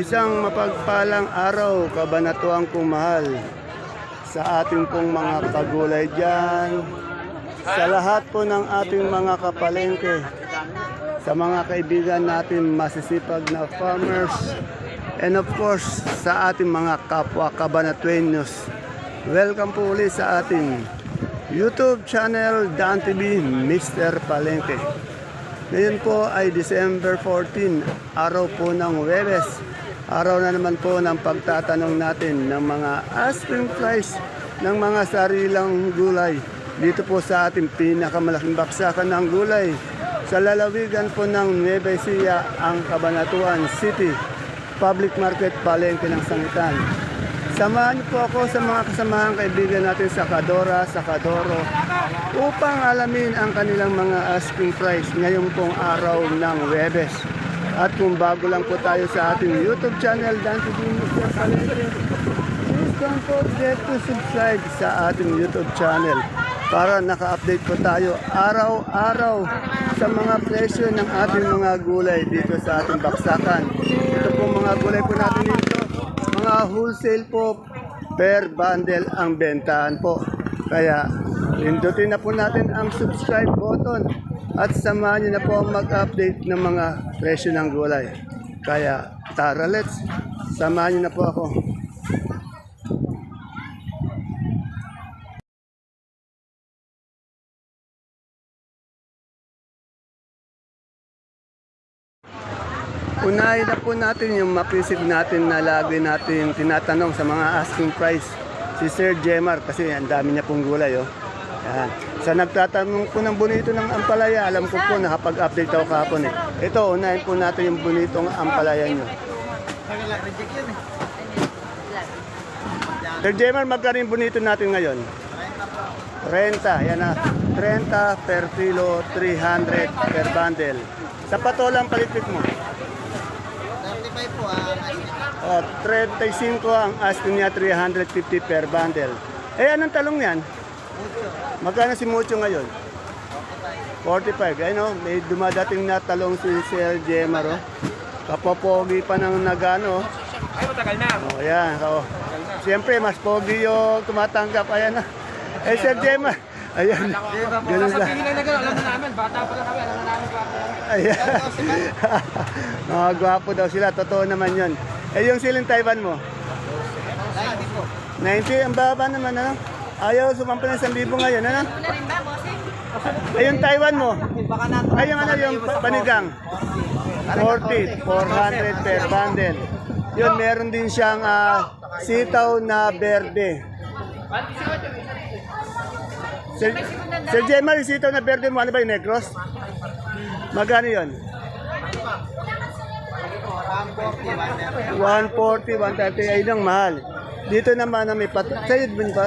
Isang mapagpalang araw, kabanatuang kumahal sa ating pong mga kagulay dyan, sa lahat po ng ating mga kapalengke, sa mga kaibigan natin masisipag na farmers, and of course, sa ating mga kapwa kabanatuenyos. Welcome po ulit sa ating YouTube channel, Dan TV, Mr. Palengke. Ngayon po ay December 14, araw po ng Webes. Araw na naman po ng pagtatanong natin ng mga asking price ng mga sarilang gulay. Dito po sa ating pinakamalaking baksakan ng gulay. Sa lalawigan po ng Nueva Ecija, ang Cabanatuan City Public Market Palengke ng Sangitan. Samahan niyo po ako sa mga kasamahan kaibigan natin sa Kadora, sa Kadoro upang alamin ang kanilang mga asking price ngayong pong araw ng Webes. At kung bago lang po tayo sa ating YouTube channel, Dan TV Mr. Palengke, please don't forget to subscribe sa ating YouTube channel para naka-update po tayo araw-araw sa mga presyo ng ating mga gulay dito sa ating baksakan. Ito po mga gulay po natin dito mga wholesale po per bundle ang bentahan po. Kaya pindutin na po natin ang subscribe button at samahan niyo na po ang mag-update ng mga presyo ng gulay. Kaya tara let's, samahan niyo na po ako. Unahin na po natin yung mapisig natin na lagi natin tinatanong sa mga asking price si Sir Jemar kasi ang dami niya pong gulay oh. Yan. Sa nagtatanong po ng bonito ng ampalaya, alam ko po nakapag-update ako kahapon eh. Ito, unahin po natin yung bonitong ampalaya nyo. Sir Jemar, magkano yung bonito natin ngayon? 30, yan na. 30 per kilo, 300 per bundle. Sa patolang palitik mo? 35 po ah. Oh, 35 ang asking niya 350 per bundle. Eh anong talong yan? Magkano si Mucho ngayon? 45. Ayun oh, may dumadating na talong si Sir Gemar oh. Kapopogi pa ng nagano. Ay, matagal na. Oh, yan. Oh. Siyempre, mas pogi yung tumatanggap. Ayan na. Eh, Sir Gemar. Ayan. Ganun lang. Sabihin lang na gano'n, alam na namin. Bata pa lang kami, alam na namin. Ayan. Mga gwapo daw sila. Totoo naman yun. Eh, yung siling Taiwan mo? 90 po. 90, ang baba naman, ano? Ayaw, sumampa ng 1,000 ngayon, ano? Ay, yung Taiwan mo? Baka na Ay, yung ano, yung pa- panigang? 40, 400 per bundle. Yun, meron din siyang ah, sitaw na berde. Sir, Sir Gemma, yung sitaw na berde mo, ano ba yung negros? Magkano yun? 140, 130, ay lang mahal. Dito naman na may pat... Sa'yo din ba?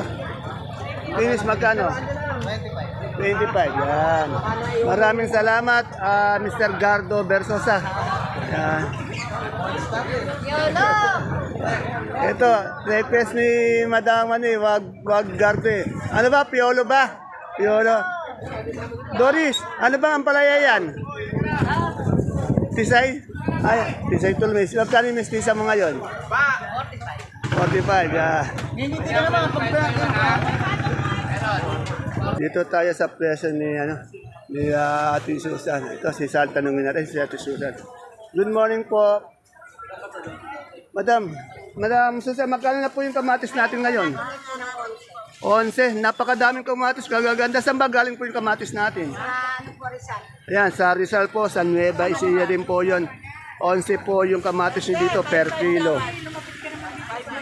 Finish magkano? 25, yan. Maraming salamat, ah, Mr. Gardo Bersosa. Yan. Ito, request ni Madam ano eh, wag, wag Gardo eh. Ano ba, Piolo ba? Piolo. Doris, ano ba ang palaya yan? Tisay? Ay, Tisay Tulmes. Magkano yung mestiza mo ngayon? 45. 45, yeah. Hindi na naman Dito tayo sa presyo ni ano ni uh, Ate Susan. Ito si Sal tanungin natin si Ate Susan. Good morning po. Madam, Madam Susan, magkano na po yung kamatis natin ngayon? 11. Napakadaming kamatis. Kagaganda. Saan ba galing po yung kamatis natin? Ano po, Rizal? Ayan, sa Rizal po, sa Nueva Ecija din po yun. 11 po yung kamatis nyo dito per kilo.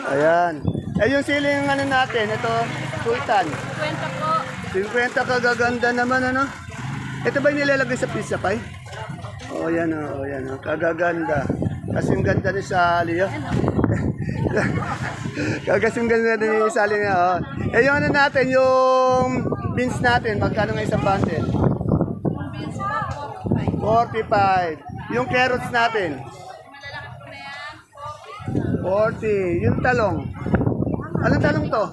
Ayan. Eh yung siling ano natin, ito, sultan. 20 po. 50 kagaganda naman ano. Ito ba yung nilalagay sa pizza pie? Oh, yan oh, oh, yan oh. Kagaganda. Kasing ganda ni Sally oh. Kagasing ganda ni Sally nga oh. Eh yung ano natin, yung beans natin, magkano nga isang bundle? 45. Yung carrots natin? 40. Yung talong? Anong talong to?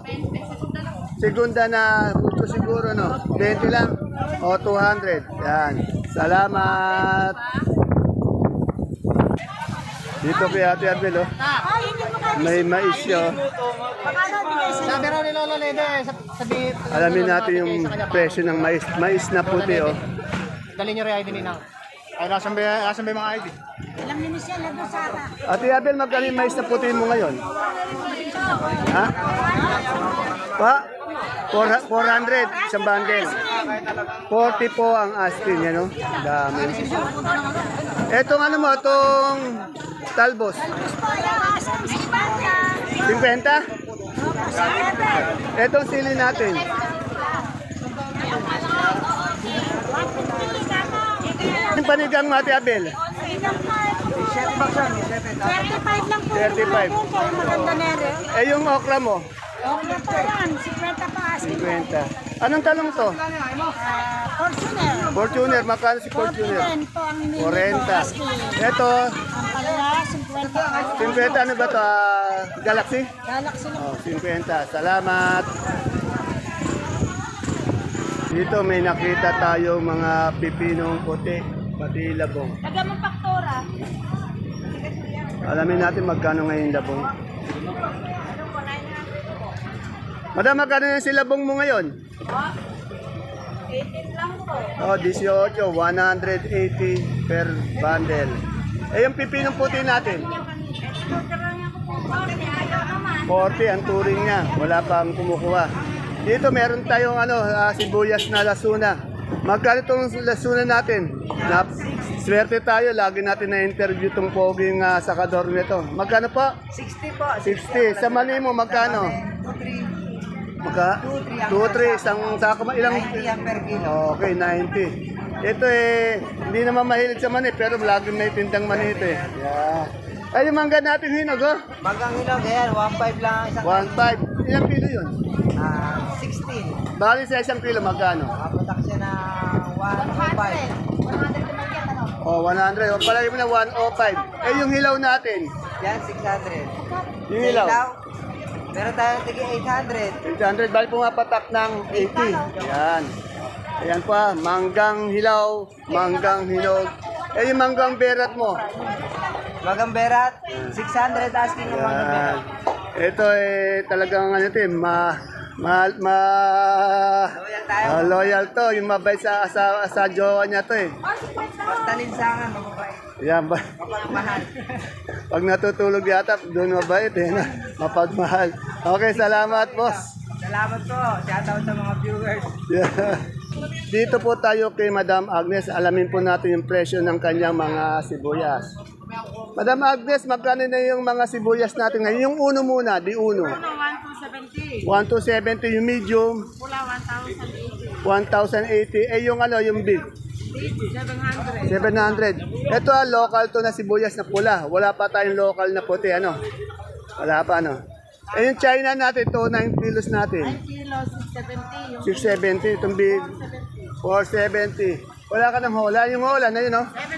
Segunda na mucho siguro, no? 20 lang. O, 200. Yan. Salamat. Dito kay Ate Abel, oh. Ay. May mais oh. Sa'yo? Sabi raw ni Lolo Lede, sabi... Alamin natin yung presyo ng mais. Mais na puti, oh. Dali nyo rin ID ni Nang. Ay, nasan ba, nasan ba yung mga ID? Alam ni Michelle, nandun sa ata. Ate Abel, magkano yung mais na puti mo ngayon? Ha? Pa? 400, 400, isang bundle. 40 po ang asking, yan, no? Dami. Etong ano mo, itong talbos. Asam si Banda. 50? Etong sili natin. Yung panigang Ate Abel. 35 lang po. 35. Kaya maganda na rin. Eh, yung okra mo, Okay pa yan. 50 pa asking. 50. Anong talong to? Ah, Fortuner. Fortuner, magkano si Fortuner? 40 po ang mili ko 40. asking. Ito, Ang palaya, 50. 50, ano ba to? Ah, Galaxy? Galaxy Oh, 50. Salamat. Dito may nakita tayo mga pipinong puti, pati labong. Taga mong faktura. Alamin natin magkano ngayon labong. Madam, magkano yung silabong mo ngayon? 18 lang po. Oh, 18, 180 per bundle. Eh, yung pipinong puti natin? 40 ang turing niya. Wala pang kumukuha. Dito meron tayong ano, ah, sibuyas na lasuna. Magkano itong lasunan natin? Nap Swerte tayo, lagi natin na-interview itong poging uh, sakador nito. Magkano pa? 60 po. 60. 60. Sa mali mo, magkano? 2-3. Magka? 2-3. Isang sako. Ilang? 90 per kilo. Okay, 90. Ito eh, hindi naman mahilig sa mani, pero laging may tindang mani ito eh. Yeah. Ay, yung mangga natin hinog, oh. Manggang hinog, ayan, 1.5 lang isang 1.5. Ilang kilo yun? Ah, 16. Bali sa isang kilo, magkano? Apat 105. 100? Oh, 100. O, palagay mo na 105. Eh, yung hilaw natin. Yan, 600. Yung hilaw. Ilaw, meron tayong tigi 800. 800. Bali pumapatak ng 80. Yan. Ayan pa, ah. manggang hilaw, manggang hinog. Eh, yung manggang berat mo. Manggang berat, 600 asking ng manggang berat. Ito eh, talagang ano ito eh, ma ma, ma, Loyal tayo. ah, loyal to. Yung mabait sa, sa, sa jowa niya to eh. Basta linsangan, mababait. Yan ba? Mapagmahal. Pag natutulog yata, doon mabait eh. Na? Mapagmahal. Okay, salamat boss. Salamat po. Shoutout sa mga viewers. Yeah. Dito po tayo kay Madam Agnes. Alamin po natin yung presyo ng kanyang mga sibuyas. Madam Agnes, magkano na yung mga sibuyas natin ngayon? Yung uno muna, di uno. 1,270. 1,270 yung medium, Pula 1,080. 1,080. Eh yung ano, yung big, 700. 700. Ito ah, local to na sibuyas na pula. Wala pa tayong local na puti, ano? Wala pa, ano? Eh yung China natin, ito 9 kilos natin. Kilo, 670. Yung 670, itong big, 470. Wala ka ng hola. Yung hola na yun, no? 720.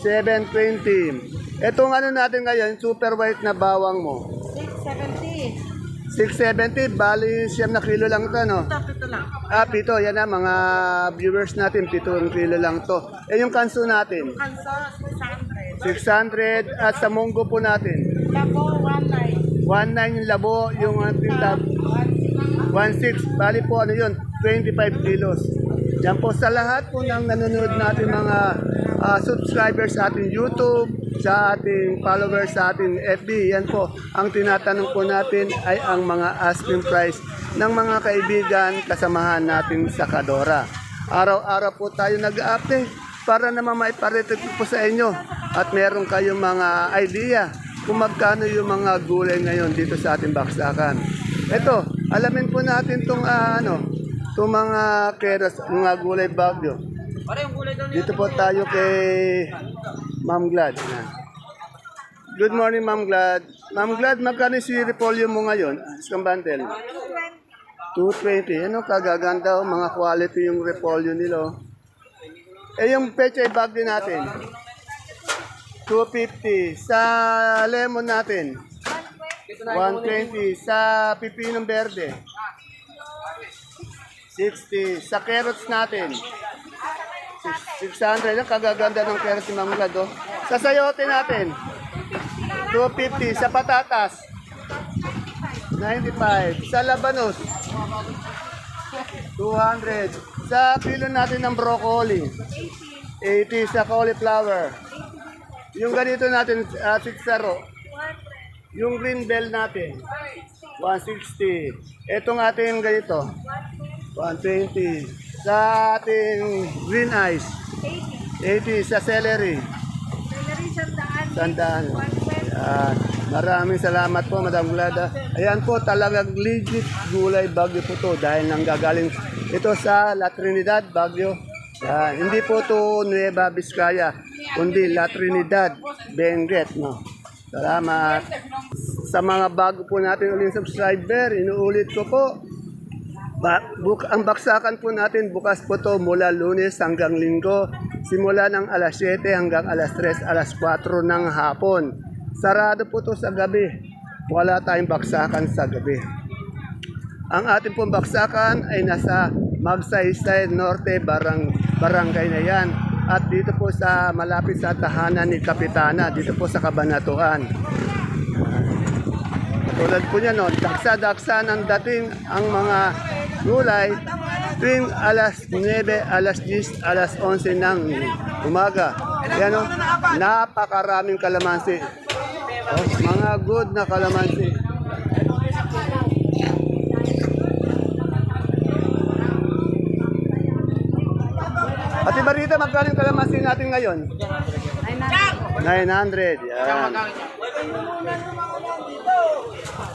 720. Itong ano natin ngayon, super white na bawang mo. 670. 670, bali siyam na kilo lang ito, no? Ito lang. Ah, pito, yan na, mga viewers natin, pito kilo lang to. Eh, yung kanso natin, Kanso, 600. 600, at sa munggo po natin, Labo, 19. 19 yung labo, yung ating tab, 16, bali po ano yun, 25 kilos. Yan po sa lahat po ng nanonood natin mga ah, subscribers sa ating YouTube, sa ating followers sa ating FB. Yan po, ang tinatanong po natin ay ang mga asking price ng mga kaibigan, kasamahan natin sa Kadora. Araw-araw po tayo nag-update para naman maiparetet po sa inyo at meron kayong mga idea kung magkano yung mga gulay ngayon dito sa ating baksakan. Ito, alamin po natin itong ano, itong mga keras, mga gulay bagyo. Dito po tayo kay Ma'am Glad. Good morning, Ma'am Glad. Ma'am Glad, magkano si repolyo mo ngayon? Bundle? 220. Ano, kagaganda. oh. Mga quality yung repolyo nila. oh. Eh, yung pechay bagyo natin? 250. Sa lemon natin? 120. Sa pipinong verde? 60. Sa carrots natin? 600. Ang kagaganda ng carrots ni Ma'am Glad, oh. Sa sayote natin? 250 sa patatas. 95 sa labanos. 200 sa kilo natin ng broccoli. 80 sa cauliflower. Yung ganito natin, uh, 6 Yung green bell natin, 160. Etong ating ganito, 120. Sa ating green ice, 80 sa celery. Sandaan. Yan. Maraming salamat po, Madam Glada. Ayan po, talagang legit gulay bagyo po to dahil nanggagaling ito sa La Trinidad, Bagyo. Yan. Hindi po to Nueva Vizcaya, kundi La Trinidad, Benguet. No? Salamat. Sa mga bago po natin ulit subscriber, inuulit ko po, ba, buk, ang baksakan po natin bukas po to mula lunes hanggang linggo. Simula ng alas 7 hanggang alas 3, alas 4 ng hapon. Sarado po to sa gabi. Wala tayong baksakan sa gabi. Ang ating pong baksakan ay nasa Magsaysay Norte barang, Barangay na yan. At dito po sa malapit sa tahanan ni Kapitana, dito po sa Kabanatuan. Tulad po niya, no, daksa-daksa ng dating ang mga gulay tuwing alas 9, alas 10, alas 11 ng umaga. Yan o, napakaraming kalamansi. Oh, mga good na kalamansi. Ate Marita, magkano yung kalamansi natin ngayon? 900. Yan.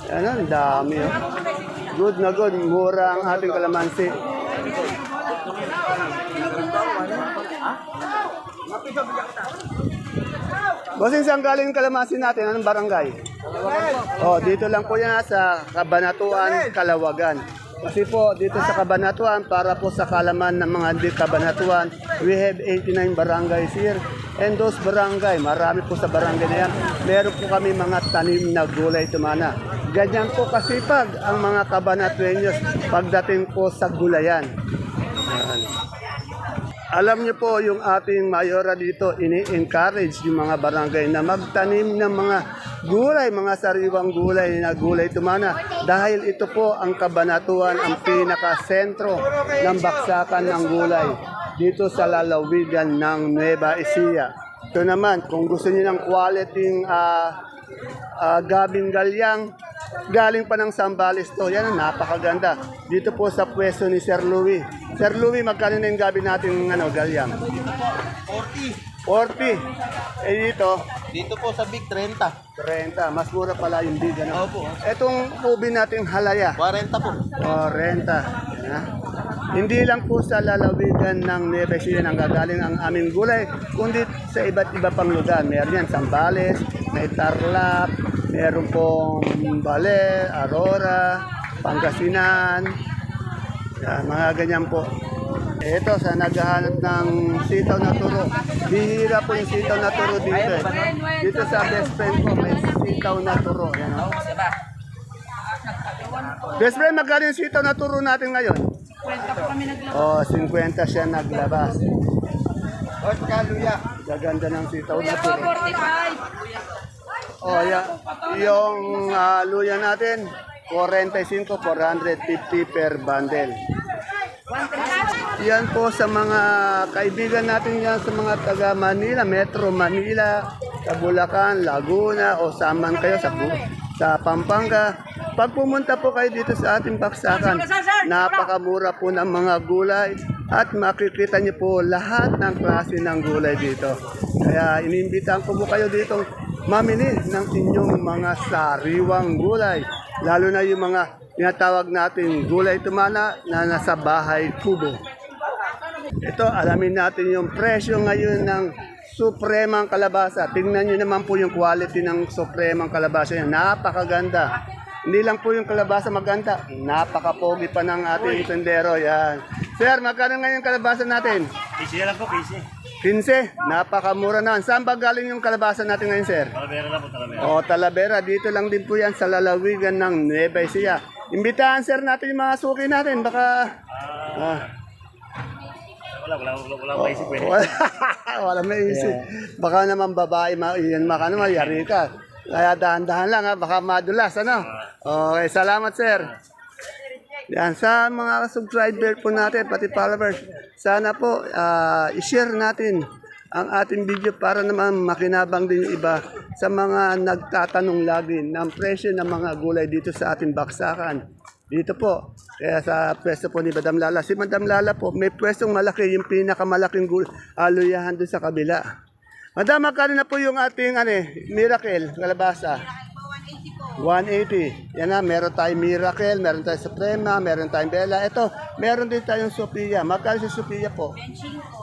Yan, ang dami. Oh. Good na good. Mura ang ating kalamansi. Bossing, saan galing kalamansi natin? Anong barangay? Oh, dito lang po yan sa Kabanatuan, Kalawagan. Kasi po dito sa Kabanatuan, para po sa kalaman ng mga hindi Kabanatuan, we have 89 barangays here. And those barangay, marami po sa barangay na yan, meron po kami mga tanim na gulay tumana. Ganyan po kasipag ang mga Kabanatuenyos pagdating po sa gulayan. Yan. Alam niyo po yung ating mayora dito, ini-encourage yung mga barangay na magtanim ng mga gulay, mga sariwang gulay na gulay tumana. Dahil ito po ang kabanatuan, ang pinaka-sentro ng baksakan ng gulay dito sa lalawigan ng Nueva Ecija. Ito naman, kung gusto niyo ng quality ah, ah, gabing galyang, galing pa ng Sambales to. Yan, napakaganda. Dito po sa pwesto ni Sir Louie. Sir Louie, magkano na yung gabi natin ano, galyang? 40. 40. Eh dito, Dito po sa Big 30. 30. Mas mura pala yung big. Ano? Opo. Etong ubi nating halaya. 40 po. 40. Yan, ha? Hindi lang po sa lalawigan ng Nueva Ecija nang gagaling ang aming gulay, kundi sa iba't iba pang lugar. Meron yan, Sambales, may Tarlac, meron pong Bale, Aurora, Pangasinan, yan, mga ganyan po. Ito, sa naghahanap ng sitaw na turo. Bihira po yung sitaw na turo dito. Eh. Dito sa best friend ko, may sitaw na turo. Yan, oh. Best friend, magkano yung sitaw na turo natin ngayon? Oh, 50 siya naglabas. O, kaluya. Gaganda ng sitaw na turo. 45. Oh, ya, yung ah, luya natin, 45, 450 per bundle. Yan po sa mga kaibigan natin yan sa mga taga Manila, Metro Manila, sa Bulacan, Laguna o saman kayo sa, sa Pampanga. Pag pumunta po kayo dito sa ating baksakan, napakamura po ng mga gulay at makikita niyo po lahat ng klase ng gulay dito. Kaya inimbitahan ko po kayo dito mamili ng inyong mga sariwang gulay. Lalo na yung mga tinatawag natin gulay tumana na nasa bahay kubo. Ito, alamin natin yung presyo ngayon ng supremang kalabasa. Tingnan nyo naman po yung quality ng supremang kalabasa yan. Napakaganda. Hindi lang po yung kalabasa maganda, napakapogi pa ng ating tendero. Yan. Sir, magkano ngayon yung kalabasa natin? 15 lang po, 15. 15. Napakamura na. Saan ba galing yung kalabasa natin ngayon, sir? Talavera lang po, Talavera. O, Talavera. Dito lang din po yan sa lalawigan ng Nueva Ecija. Imbitahan, sir, natin yung mga suki natin. Baka... Ah. Wala, wala, wala, wala, wala isip eh. Wala, wala may isip. Baka naman babae, ma, yan maka naman, yari ka. Kaya dahan-dahan lang ha, baka madulas, ano? Okay, salamat sir. Yan, sa mga subscriber po natin, pati followers, sana po ah, i-share natin ang ating video para naman makinabang din iba sa mga nagtatanong lagi ng presyo ng mga gulay dito sa ating baksakan. Dito po, kaya sa pwesto po ni Madam Lala. Si Madam Lala po, may pwestong malaki, yung pinakamalaking gul- aluyahan doon sa kabila. Madam, magkano na po yung ating ano, eh, miracle, kalabasa? 180. Yan na, meron tayong Miracle, meron tayong Suprema, meron tayong Bella. Ito, meron din tayong Sophia. Magkano si Sophia po?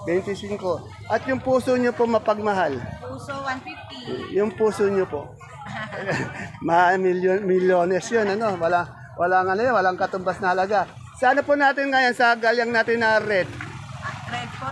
25. At yung puso nyo po mapagmahal? Puso 150. Yung puso nyo po? Ma milyon, milyones yun, ano? Wala, walang ano yun, walang katumbas na halaga. Sa ano po natin ngayon, sa galyang natin na red? Red po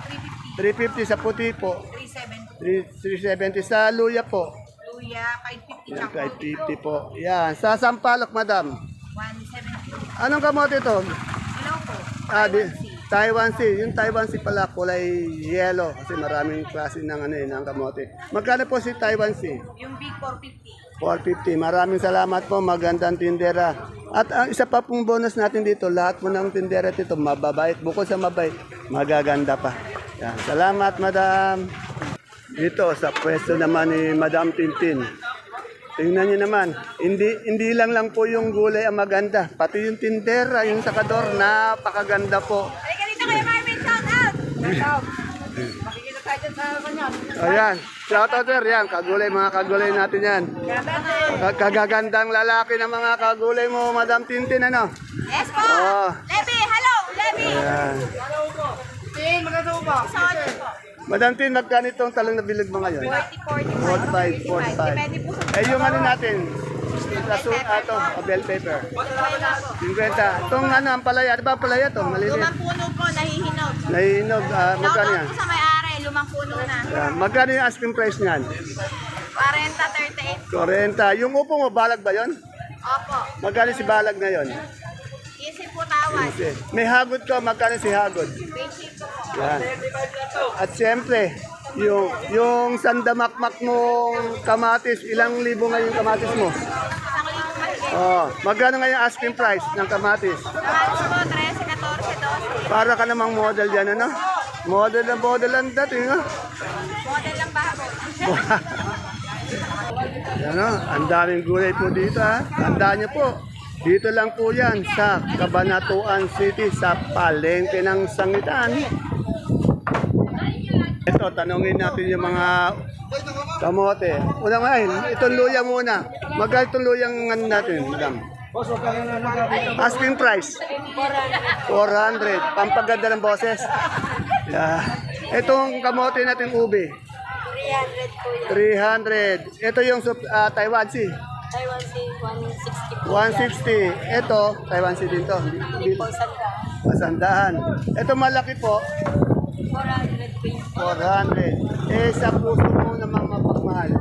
350. 350 sa puti po. 370 370. sa luya po. Luya 550. Yan, Tsaka 550 po. Yan, sa sampalok, madam. 170. Anong kamote to? Hello po. Ah, di, Taiwan Sea. Yung Taiwan Sea pala kulay yellow kasi maraming klase ng ano eh, ng kamote. Magkano po si Taiwan Sea? Yung big 450. 450. Maraming salamat po. Magandang tindera. At ang isa pa pong bonus natin dito, lahat po ng tindera dito, mababait. Bukod sa mabait, magaganda pa. Yan. Salamat, madam. Dito, sa pwesto naman ni Madam Tintin. Tingnan niyo naman, hindi hindi lang lang po yung gulay ang maganda, pati yung tindera, yung sakador, napakaganda po. Ay, ganito kayo Marvin. Shout out! Shout out! Makikita tayo sa kanya. Ayan, shout out sir, yan, kagulay, mga kagulay natin yan. Ka- Kagagandang lalaki ng mga kagulay mo, Madam Tintin, ano? Yes po! Oo. Levi, hello! Levi! Ayan. Ting, maganda po. Sorry po. Madam Tin, magkano itong talong na bilog mo ngayon? 40, 45, 45, 45. Depende po sa Eh, yung ano natin, laso, ato, o bell pepper. 50. Itong ano, ang palaya, ano ba ang palaya to? Lumang puno po, nahihinog. Nahinog, ah, magkano yan? po sa may-ari, lumang puno na. Yan. Magkano yung asking price niyan? 40, 38. 40. Yung upo mo, balag ba yon? Opo. Magkano si balag na yon? Easy po tawad. May hagod ko, magkano si hagod? Basic po. Yan. At siyempre, yung, yung sandamakmak mong kamatis, ilang libo ngayon kamatis mo? Oh, magkano ngayon asking price ng kamatis? Kamatis po, 13, 14, 12. Para ka namang model yan, ano? Model na model ang dating, ha? Model lang baboy. Yan, oh. Ang daming gulay po dito, ha? Tandaan niyo po. Dito lang po yan sa Cabanatuan City sa palengke ng sangitan. Ito, tanungin natin yung mga kamote. Una nga, eh, itong luya muna. Magkano itong luyang ano natin, madam? Asking price? 400. Pampaganda ng boses. Yeah. Itong kamote natin ubi? 300 po yan. 300. Ito yung ah, Taiwan Sea. Taiwan Sea, 160 po. 160. Ito, Taiwan Sea din to. Masandaan. Ito malaki po, 400 po yung 400. Eh, sa puso mo namang mapagmahal.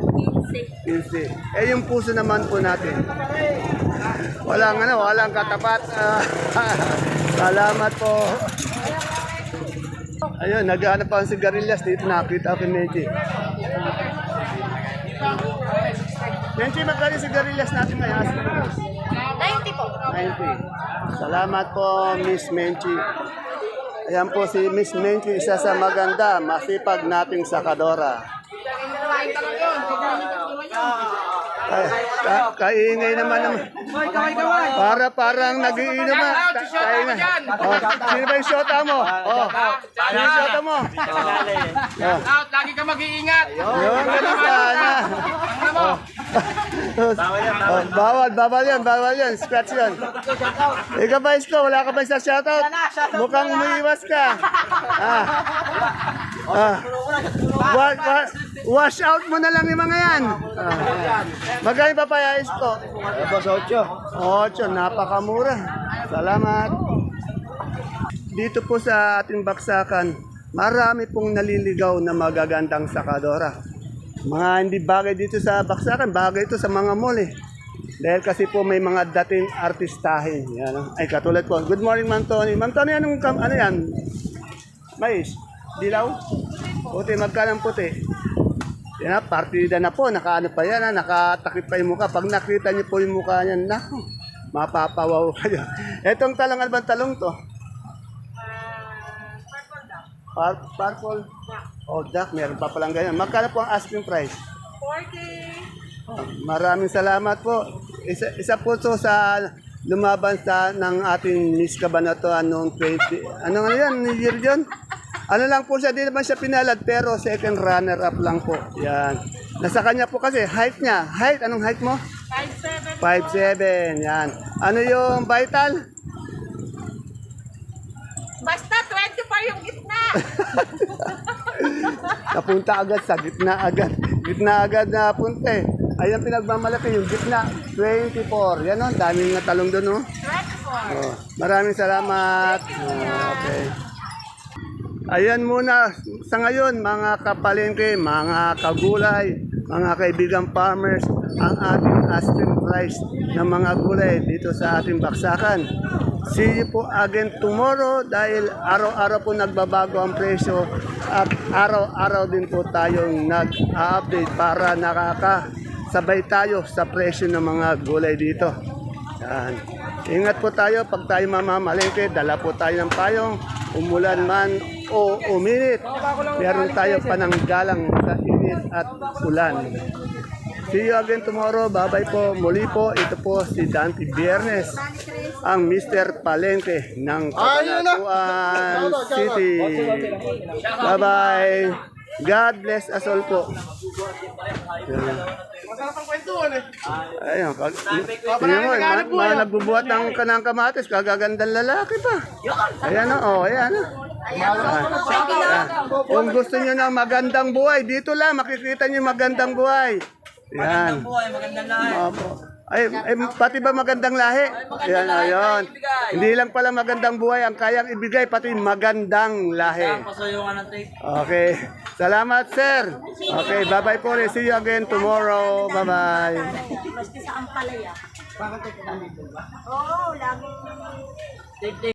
15. Eh, yung puso naman po natin. Walang ano, walang katapat. Salamat po. Ayun, naghahanap pa ang sigarilyas dito. Nakita ko kay Menchi. Menchi, magkano sigarilyas natin ngayon? 90 po. 90. Salamat po, Miss Menchi. Ayan po si Miss Menchi, isa sa maganda, masipag nating sakadora. Ay, ka, kaingay naman naman. Para parang nagiinom na. Ka, kaingay. Oh, sino ba yung shota mo? Oh, sino yung shota mo? Oh. Out, lagi ka mag-iingat. Yun, ganun sana. Oh. Oh, bawal, bawal yan, bawal yan. Scratch yan. Ikaw ba, Isko? Wala ka ba sa shoutout? Mukhang umiiwas ka. Ah. Ah. Wa, wa, wash out mo na lang yung mga yan. Ah. Magkano pa pa, Isko? Boss 8. 8, napakamura. Salamat. Dito po sa ating baksakan, marami pong naliligaw na magagandang sakadora. Mga hindi bagay dito sa baksakan, bagay ito sa mga mall eh. Dahil kasi po may mga dating artistahin. Yan, oh. Ay, katulad po. Good morning, Ma'am Tony. Ma'am Tony, anong, kam- ano yan? Mais? Dilaw? Puti, magkano ang puti? Yan na, partida na po. Nakaano pa yan, ha? nakatakip pa yung mukha. Pag nakita niyo po yung mukha niyan, naku, mapapawaw kayo. Etong talong, ano bang talong to? Par purple. Oh, duck, meron pa palang ganyan. Magkano po ang asking price? 40. Oh, maraming salamat po. Isa, isa po to sa lumaban sa ng ating Miss Cabanatuan noong 20. Ano nga yan, year yun? Ano lang po siya, di naman siya pinalad, pero second runner up lang po. Yan. Nasa kanya po kasi, height niya. Height, anong height mo? 57. 5'7", yan. Ano yung vital? Basta 24 yung. Napunta agad sa gitna agad. Gitna agad na punta eh. Ayan pinagmamalaki yung gitna. 24. Yan o, daming natalong doon o. 24. Oh, maraming salamat. Oh, okay. Ayan muna sa ngayon mga kapalengke, mga kagulay, mga kaibigan farmers, ang ating asking price ng mga gulay dito sa ating baksakan. See po again tomorrow dahil araw-araw po nagbabago ang presyo at araw-araw din po tayong nag-update para nakakasabay tayo sa presyo ng mga gulay dito. Yan. Ingat po tayo pag tayo mamamalengke, dala po tayo ng payong, umulan man o uminit. Meron tayo pananggalang sa init at ulan. See you again tomorrow. Bye-bye po. Muli po, ito po si Dante Biernes, ang Mr. Palengke ng Cabanatuan City. Bye-bye. God bless us all po. Ayun, pag, tingnan mo, ma, ma, nagbubuhat ng kanang kamatis, kagagandang lalaki pa. Ayan o, oh, ayan o. Kung gusto niyo ng magandang buhay, dito lang, makikita niyo yung magandang buhay. Yan. Opo. Ay, ay, pati ba magandang lahi? Yan, ayun. Hindi lang pala magandang buhay ang kayang ibigay, pati magandang lahi. Okay. Salamat, sir. Okay, bye-bye po. See you again tomorrow. Bye-bye. Maski sa Ampalaya. Bakit ito Oo, lagi.